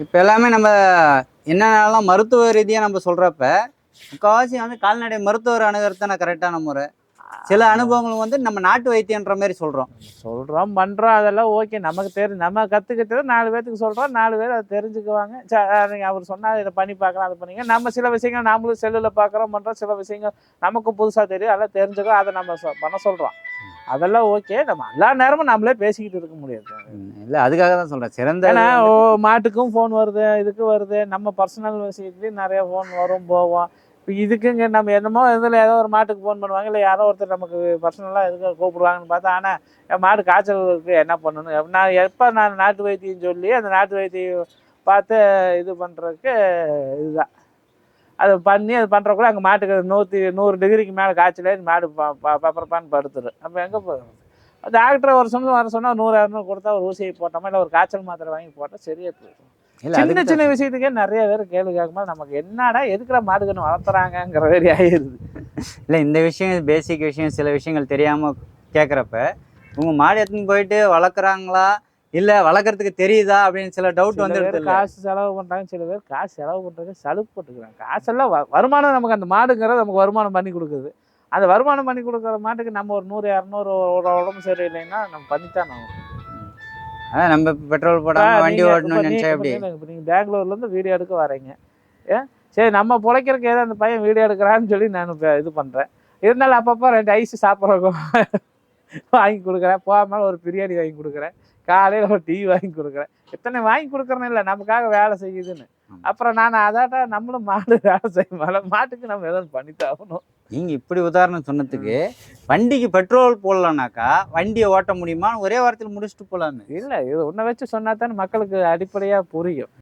இப்போ எல்லாமே நம்ம என்னென்னலாம் மருத்துவ ரீதியாக நம்ம சொல்கிறப்ப முக்கால்வாசி வந்து கால்நடை மருத்துவர் அணுகிறது தானே கரெக்டான முறை. சில அனுபவங்கள் வந்து நம்ம நாட்டு வைத்தியன்ற மாதிரி சொல்கிறோம் சொல்கிறோம் பண்ணுறோம் அதெல்லாம் ஓகே நமக்கு தெரி நம்ம கற்றுக்கிட்டது நாலு பேர்த்துக்கு சொல்கிறோம் நாலு பேர் அதை தெரிஞ்சுக்குவாங்க. ச நீங்கள் அவர் சொன்னால் இதை பண்ணி பார்க்கலாம் அதை பண்ணிங்க. நம்ம சில விஷயங்கள் நாமளும் செல்லில் பார்க்குறோம் பண்ணுறோம் சில விஷயங்கள் நமக்கும் புதுசாக தெரியும் அதெல்லாம் தெரிஞ்சுக்கோ அதை நம்ம சொ- பண்ண சொல்கிறோம் அதெல்லாம் ஓகே. நம்ம எல்லா நேரமும் நம்மளே பேசிக்கிட்டு இருக்க முடியாது. இல்லை அதுக்காக தான் சொல்கிறேன் சிறந்த ஏன்னா ஓ மாட்டுக்கும் ஃபோன் வருது இதுக்கு வருது. நம்ம பர்சனல் விஷயத்துலையும் நிறைய ஃபோன் வரும் போவோம் இப்போ இதுக்குங்க நம்ம என்னமோ இதில் ஏதோ ஒரு மாட்டுக்கு ஃபோன் பண்ணுவாங்க இல்லை யாரோ ஒருத்தர் நமக்கு பர்சனலாக எதுக்கு கூப்பிடுவாங்கன்னு பார்த்தா ஆனால் என் மாடு காய்ச்சல் இருக்கு என்ன பண்ணணும்? நான் எப்போ நான் நாட்டு வைத்தியம் சொல்லி அந்த நாட்டு வைத்தியம் பார்த்து இது பண்ணுறதுக்கு இதுதான். அது பண்ணி அது பண்ணுறக்குள்ள அங்கே மாட்டுக்கு நூற்றி நூறு டிகிரிக்கு மேலே காய்ச்சலே மாடு பப்பரப்பான்னு படுத்துரு. அப்போ எங்கே போகுது டாக்டர் ஒரு சமயம் வர சொன்னால் நூறு இரநூறு கொடுத்தா ஒரு ஊசியை போட்டோமா இல்லை ஒரு காய்ச்சல் மாத்திரை வாங்கி போட்டால் சரியா போயிடும். இல்லை சின்ன சின்ன விஷயத்துக்கே நிறைய பேர் கேள்வி கேட்கும்போது நமக்கு என்னடா எதுக்குற மாடுகன்னு வளர்த்துறாங்கங்கிற மாதிரி ஆயிடுது. இல்லை இந்த விஷயம் பேசிக் விஷயம் சில விஷயங்கள் தெரியாமல் கேட்குறப்ப உங்கள் மாடு எடுத்துன்னு போயிட்டு வளர்க்குறாங்களா இல்லை வளர்க்குறதுக்கு தெரியுதா? அப்படின்னு சில டவுட் வந்து காசு செலவு பண்றாங்க சில பேர் காசு செலவு பண்றது சலுப்பு போட்டுக்கிறாங்க. காசெல்லாம் வருமானம் நமக்கு அந்த மாடுங்கிறது நமக்கு வருமானம் பண்ணி கொடுக்குது. அந்த வருமானம் பண்ணி கொடுக்குற மாட்டுக்கு நம்ம ஒரு நூறு இரநூறு ஒரு உடம்பு சரியில்லைன்னா நம்ம பண்ணித்தான் ஆகணும். அதான் நம்ம பெட்ரோல் போடாமல் வண்டி ஓட்டணும்னு நினச்சா எப்படி? இப்ப நீங்க- இப்ப நீங்க பெங்களூர்ல இருந்து வீடியோ எடுக்க வரீங்க. ஏன் சரி நம்ம பிழைக்கிறதுக்கு ஏதோ அந்த பையன் வீடியோ எடுக்கிறான்னு சொல்லி நான் இப்ப இது பண்றேன். இருந்தாலும் அப்பப்போ ரெண்டு ஐஸ் சாப்பிட்றக்கும் வாங்கி கொடுக்குறேன். போகாமல் ஒரு பிரியாணி வாங்கி கொடுக்குறேன். காலையில் ஒரு டீ வாங்கி கொடுக்குறேன். இத்தனை வாங்கி கொடுக்குறேன்னு இல்லை நமக்காக வேலை செய்யுதுன்னு. அப்புறம் நான் அதாட்டா நம்மளும் மாடு வேலை செய்யும். மாட்டுக்கு நம்ம எதாவது பண்ணித்தாகணும் நீங்கள் இப்படி உதாரணம் சொன்னதுக்கு வண்டிக்கு பெட்ரோல் போடலனாக்கா வண்டியை ஓட்ட முடியுமா ஒரே வாரத்தில் முடிச்சுட்டு போகலான்னு இல்லை இது உன்னை வச்சு சொன்னா தானே மக்களுக்கு அடிப்படையாக புரியும்.